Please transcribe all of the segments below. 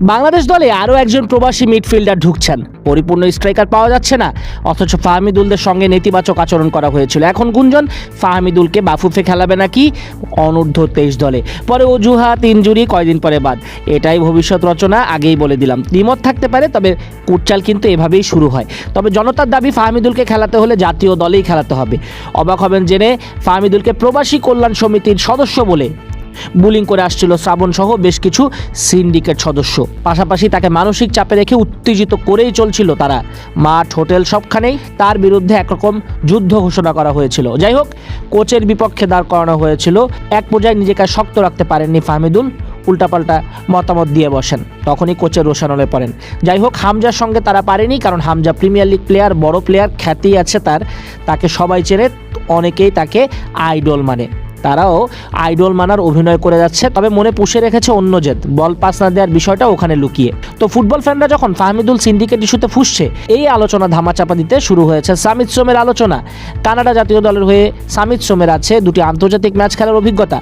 বাংলাদেশ দলে আরও একজন প্রবাসী মিডফিল্ডার ঢুকছেন। পরিপূর্ণ স্ট্রাইকার পাওয়া যাচ্ছে না, অথচ ফাহমিদুলদের সঙ্গে নেতিবাচক আচরণ করা হয়েছিল। এখন গুঞ্জন, ফাহমিদুলকে বাফুফে খেলাবে নাকি অনূর্ধ্ব তেইশ দলে? পরে অজুহাত ইঞ্জুরি কয়দিন পরে বাদ। এটাই ভবিষ্যৎ রচনা, আগেই বলে দিলাম। দ্বিমত থাকতে পারে, তবে কুটচাল কিন্তু এভাবেই শুরু হয়। তবে জনতার দাবি, ফাহমিদুলকে খেলাতে হলে জাতীয় দলেই খেলাতে হবে। অবাক হবেন জেনে, ফাহমিদুলকে প্রবাসী কল্যাণ সমিতির সদস্য বলে বুলিং করে আসছিল শ্রাবণ সহ বেশ কিছু সিন্ডিকেট সদস্য। পাশাপাশি তাকে মানসিক চাপে রেখে উত্তেজিত করেই চলছিল তারা। মাঠ, হোটেল সবখানেই তার বিরুদ্ধে একরকম যুদ্ধ ঘোষণা করা হয়েছিল। যাই হোক, কোচের বিপক্ষে দাঁড় করানো হয়েছিল। এক পর্যায়ে নিজেকে শক্ত রাখতে পারেননি ফাহমিদুল, উল্টাপাল্টা মতামত দিয়ে বসেন। তখনই কোচের রোশানলে পড়েন। যাই হোক, হামজার সঙ্গে তারা পারেনি কারণ হামজা প্রিমিয়ার লিগ প্লেয়ার, বড় প্লেয়ার খ্যাতি আছে তার। তাকে সবাই চেনে, অনেকেই তাকে আইডল মানে। তারাও আইডল মানার অভিনয় করে যাচ্ছে, তবে মনে পুষে রেখেছে অন্য জেদ। বল পাস না দেওয়ার বিষয়টা ওখানে লুকিয়ে। তো ফুটবল ফ্যানরা যখন ফাহমিদুল সিন্ডিকেট ইস্যুতে ফুসছে, এই আলোচনা ধামাচাপা দিতে শুরু হয়েছে সামিত সোমের আলোচনা। কানাডা জাতীয় দলের হয়ে সামিত সোমের আছে দুটি আন্তর্জাতিক ম্যাচ খেলার অভিজ্ঞতা।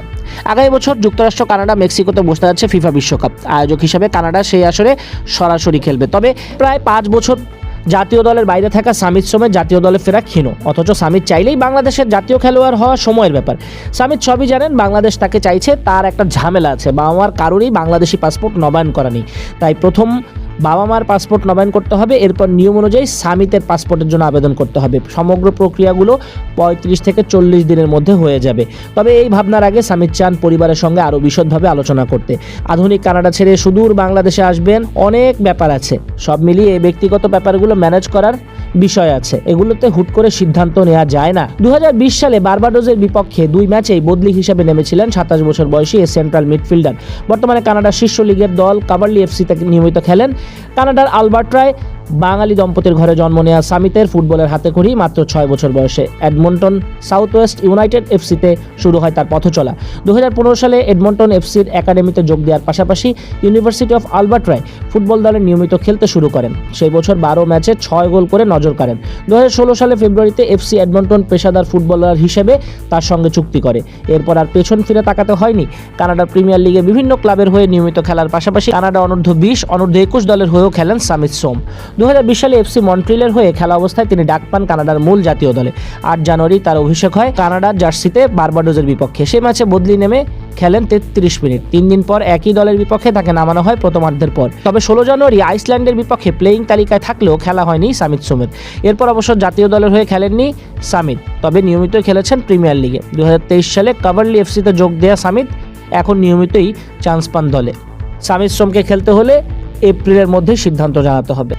আগামী বছর যুক্তরাষ্ট্র, কানাডা, মেক্সিকোতে বসতে যাচ্ছে ফিফা বিশ্বকাপ। আয়োজক হিসেবে কানাডা সেই আসরে সরাসরি খেলবে। তবে প্রায় পাঁচ বছর জাতীয় দলের বাইরে থাকা সামিত সোমের জাতীয় দলে ফেরা ক্ষীণ। অথচ সামিত চাইলেই বাংলাদেশের জাতীয় খেলোয়াড় হওয়া সময়ের ব্যাপার। সামিত সবই জানেন, বাংলাদেশ তাকে চাইছে, তার একটা ঝামেলা আছে, বা আমার কারোরই বাংলাদেশি পাসপোর্ট নবায়ন করা নেই। তাই প্রথম বাবা মার পাসপোর্ট নবায়ন করতে হবে, এরপর নিয়ম অনুযায়ী স্বামীদের পাসপোর্টের জন্য আবেদন করতে হবে। সমগ্র প্রক্রিয়াগুলো পঁয়ত্রিশ থেকে চল্লিশ দিনের মধ্যে হয়ে যাবে। তবে এই ভাবনার আগে স্বামীর চান পরিবারের সঙ্গে আরও বিশদভাবে আলোচনা করতে। আধুনিক কানাডা ছেড়ে সুদূর বাংলাদেশে আসবেন, অনেক ব্যাপার আছে। সব মিলিয়ে এই ব্যক্তিগত ব্যাপারগুলো ম্যানেজ করার বিষয় আছে। এগুলোতে হুট করে সিদ্ধান্ত নেওয়া যায় না। দুই হাজার বিশ সালে বার্বাডোজের বিপক্ষে দুই ম্যাচেই বদলি হিসেবে নেমেছিলেন সাতাশ বছর বয়সী এই সেন্ট্রাল মিডফিল্ডার। বর্তমানে কানাডার শীর্ষ লিগের দল কাবার্লি এফসিতে নিয়মিত খেলেন। কানাডার আলবার্ট্রায় বাঙালি দম্পতির ঘরে জন্ম নেওয়া সামিতের ফুটবলের হাতে খড়ি মাত্র ছয় বছর বয়সে। এডমন্টন সাউথ ওয়েস্ট ইউনাইটেড এফসিতে শুরু হয় তার পথচলা। দু হাজার পনেরো সালে এডমন্টন এফসির একাডেমিতে যোগ দেওয়ার পাশাপাশি ইউনিভার্সিটি অফ আলবার্ট্রায় ফুটবল দলে নিয়মিত খেলতে শুরু করেন। সেই বছর বারো ম্যাচে ছয় গোল করে নজর কাড়েন। দু হাজার ষোলো সালে ফেব্রুয়ারিতে এফসি এডমন্টন পেশাদার ফুটবলার হিসেবে তার সঙ্গে চুক্তি করে। এরপর আর পেছন ফিরে তাকাতে হয়নি। কানাডার প্রিমিয়ার লিগে বিভিন্ন ক্লাবের হয়ে নিয়মিত খেলার পাশাপাশি কানাডা অনূর্ধ্ব বিশ, অনূর্ধ্ব একুশ দলের হয়েও খেলেন সামিত সোম। দু হাজার বিশ সালে এফসি মন্ট্রিলের হয়ে খেলা অবস্থায় তিনি ডাক পান কানাডার মূল জাতীয় দলে। আট জানুয়ারি তার অভিষেক হয় কানাডার জার্সিতে বার্বাডোজের বিপক্ষে। সে ম্যাচে বদলি নেমে খেলেন তেত্রিশ মিনিট। তিন দিন পর একই দলের বিপক্ষে তাকে নামানো হয় প্রথমার্ধের পর। তবে ষোলো জানুয়ারি আইসল্যান্ডের বিপক্ষে প্লেয়িং তালিকায় থাকলেও খেলা হয়নি সামিত সোমের এরপর অবশ্য জাতীয় দলের হয়ে খেলেননি সামিত। তবে নিয়মিত খেলেছেন প্রিমিয়ার লিগে। দু হাজার তেইশ সালে কাভারলি এফসিতে যোগ দেয়া সামিত এখন নিয়মিতই চান্স পান দলে। সামিত সোমকে খেলতে হলে এপ্রিলের মধ্যে সিদ্ধান্ত জানাতে হবে।